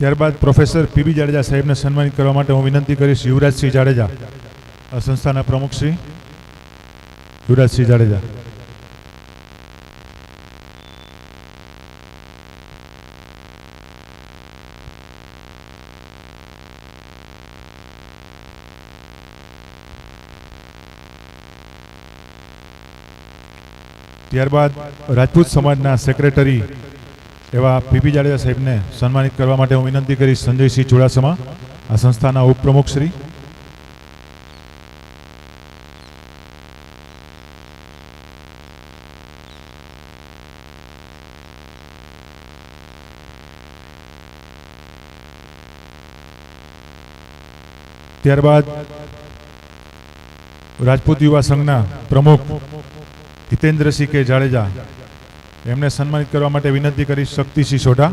ત્યારબાદ professor PB Jadeja સાહેબને સન્માનિત કરવા માટે હું વિનંતી કરીશ યુવરાજસિંહ જાડેજા સંસ્થાના પ્રમુખ યુવરાજસિંહ જાડેજા. ત્યારબાદ રાજપૂત સમાજના સેક્રેટરી એવા પીપી જાડેજા સાહેબને સન્માનિત કરવા માટે હું વિનંતી કરીશ સંજયસિંહ ચુડાસમા, આ સંસ્થાના ઉપપ્રમુખ શ્રી. ત્યારબાદ રાજપૂત યુવા સંઘના પ્રમુખ હિતેન્દ્રસિંહ કે જાડેજા એમને સન્માનિત કરવા માટે વિનંતી કરી શક્તિ સિસોડા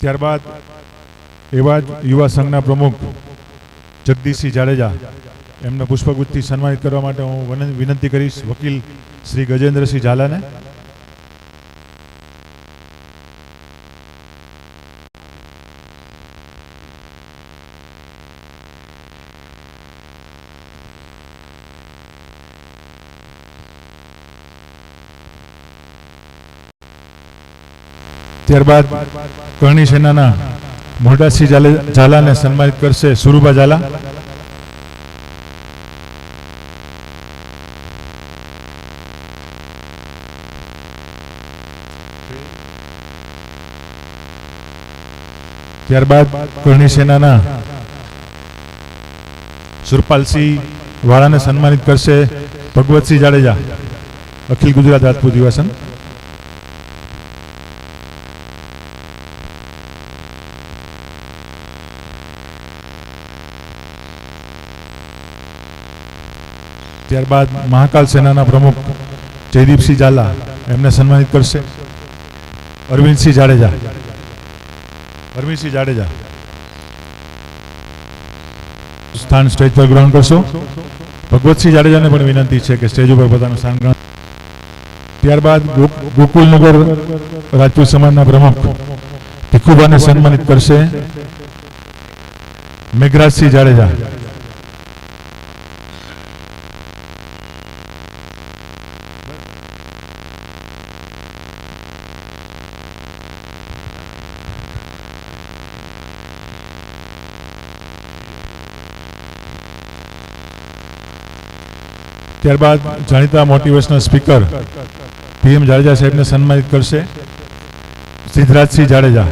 ત્યારબાદ એવા જ યુવા સંઘના પ્રમુખ જગદીશસિંહ જાડેજા એમને પુષ્પગુચ્છથી સન્માનિત કરવા માટે હું વિનંતી કરીશ વકીલ શ્રી ગજેન્દ્રસિંહ ઝાલાને. ત્યારબાદ કરણી સેનાના મોઢાસિંહ ઝાલે- ઝાલાને સન્માનિત કરશે સુરુભા ઝાલા. ત્યારબાદ કરણી સેનાના સુરપાલસિંહ વાળાને સન્માનિત કરશે ભગવતસિંહ જાડેજા, અખિલ ગુજરાત રાજપૂત યુવા ત્યારબાદ મહાકાલ સેનાના પ્રમુખ જયદીપસિંહ ઝાલા એમને સન્માનિત કરશે. અરવિંદસિંહ જાડેજા. અરવિંદસિંહ જાડેજા. સ્થાન સ્ટેજ પર ગ્રહણ કરશો. ભગવતસિંહ જાડેજાને પણ વિનંતી છે કે સ્ટેજ ઉપર પોતાનું સ્થાન ગ્રહણ. ત્યારબાદ ગોકુલનગર રાજપૂત સમાજના પ્રમુખ ભીખુબાને સન્માનિત કરશે. મેઘરાજસિંહ જાડેજા. ત્યારબાદ જાણીતા મોટિવેશનલ સ્પીકર પીએમ જાડેજા સાહેબને સન્માનિત કરશે સિદ્ધરાજસિંહ જાડેજા.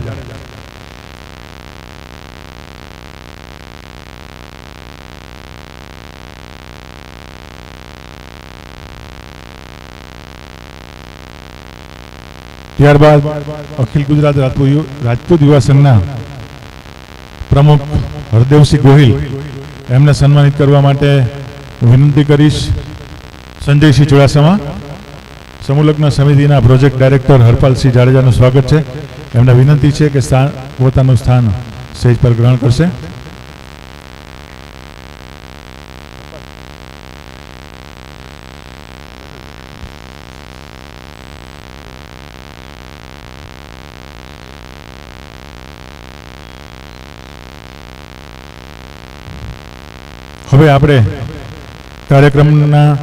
ત્યારબાદ અખિલ ગુજરાત રાજપૂત રાજપૂત યુવા સંઘના પ્રમુખ હરદેવસિંહ ગોહિલ એમને સન્માનિત કરવા માટે વિનંતી કરીશ. સંજયસિંહ ચુડાસમા સમૂહલગ્ન સમિતિના પ્રોજેક્ટ ડાયરેક્ટર હરપાલસિંહ જાડેજાનું સ્વાગત છે. એમને વિનંતી છે કે સ્થાન પોતાનું સ્થાન સ્ટેજ પર ગ્રહણ કરશે. હવે આપણે કાર્યક્રમના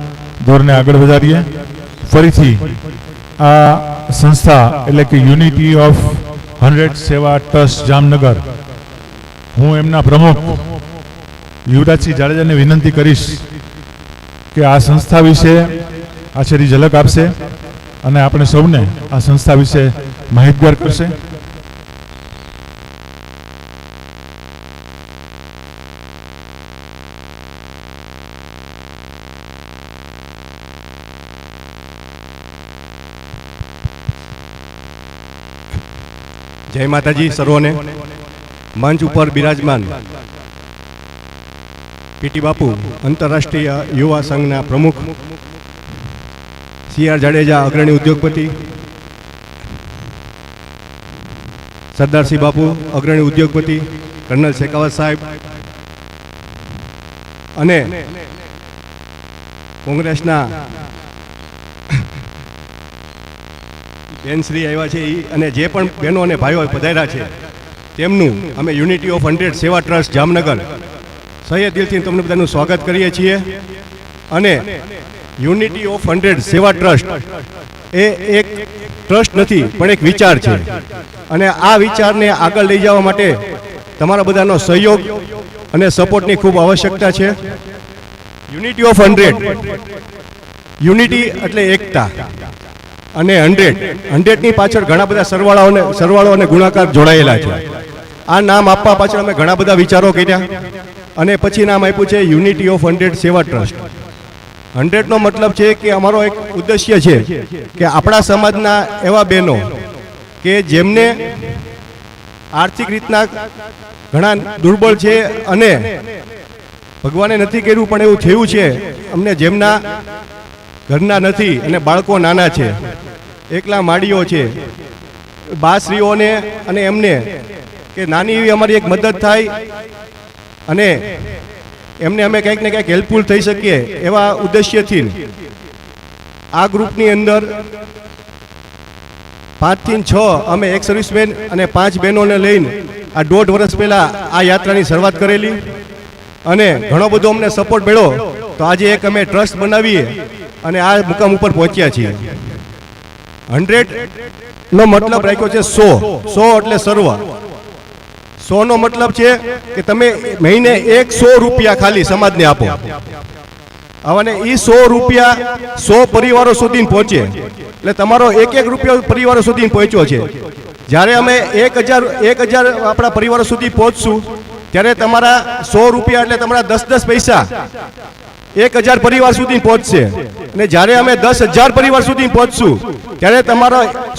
દોરને આગળ વધારીએ. ફરીથી આ સંસ્થા એટલે કે unity of hundred Seva trust Jamnagar. હું એમના પ્રમુખ યુવરાજસિંહ જાડેજાને વિનંતી કરીશ કે આ સંસ્થા વિશે આછેરી ઝલક આપશે અને આપણે સૌને આ સંસ્થા વિશે માહિતગાર કરશે. જય માતાજી સર્વોને. મંચ ઉપર બિરાજમાન પીટી બાપુ, આંતરરાષ્ટ્રીય યુવા સંઘના પ્રમુખ સી આર જાડેજા, અગ્રણી ઉદ્યોગપતિ સરદારસિંહ બાપુ, અગ્રણી ઉદ્યોગપતિ કર્નલ શેખાવત સાહેબ અને કોંગ્રેસના બેનશ્રી આવ્યા છે એ અને જે પણ બહેનો અને ભાઈઓ પધાર્યા છે, તેમનું અમે unity of hundred Seva trust Jamnagar સહ્ય દિલથી તમને બધાનું સ્વાગત કરીએ છીએ અને unity of hundred Seva trust એ એક ટ્રસ્ટ નથી, પણ એક વિચાર છે. અને આ વિચારને આગળ લઈ જવા માટે તમારા બધાનો સહયોગ અને સપોર્ટની ખૂબ આવશ્યકતા છે. યુનિટી ઓફ હંડ્રેડ યુનિટી એટલે એકતા. અને હંડ્રેડ. હંડ્રેડની પાછળ ઘણા બધા સરવાળાઓ સરવાળો અને ગુણાકાર જોડાયેલા છે. આ નામ આપવા પાછળ અમે ઘણા બધા વિચારો કર્યા. અને પછી નામ આપ્યું છે unity of hundred Seva trust. હંડ્રેડનો મતલબ છે કે અમારો એક ઉદ્દેશ્ય છે કે આપણા સમાજના એવા બહેનો કે જેમને આર્થિક રીતના ઘણા દુર્બળ છે અને ભગવાને નથી કર્યું પણ એવું થયું છે અમને જેમના ઘરના નથી અને બાળકો નાના છે. એકલા માડીઓ છે. બાશ્રીઓને અને એમને કે નાની એવી અમારી એક મદદ થાય અને એમને અમે કંઈક ને કંઈક હેલ્પફુલ થઈ શકીએ એવા ઉદ્દેશ્યથી. આ ગ્રુપની અંદર પાંચથી છ અમે એક સર્વિસમેન અને પાંચ બહેનોને લઈને આ દોઢ વર્ષ પહેલાં આ યાત્રાની શરૂઆત કરેલી. અને ઘણો બધો અમને સપોર્ટ મળ્યો. તો આજે એક અમે ટ્રસ્ટ બનાવીએ. અને આ મુકામ ઉપર પહોંચ્યા છીએ. હંડ્રેડ નો મતલબ રાખ્યો છે સો. સો એટલે સર્વ. સો નો મતલબ છે કે તમે મહિને એક સો રૂપિયા ખાલી સમાજને આપો. અને એ સો રૂપિયા સો પરિવારો સુધી પહોંચે. એટલે તમારો એક એક રૂપિયો પરિવારો સુધી પહોંચ્યો છે. જ્યારે અમે એક હજાર એક હજાર આપણા પરિવારો સુધી પહોંચશું, ત્યારે તમારા સો રૂપિયા એટલે તમારા દસ દસ પૈસા. એક હજાર પરિવાર સુધી પહોંચશે. અને જ્યારે અમે દસ હજાર પરિવાર સુધી પહોંચશું, ત્યારે તમારો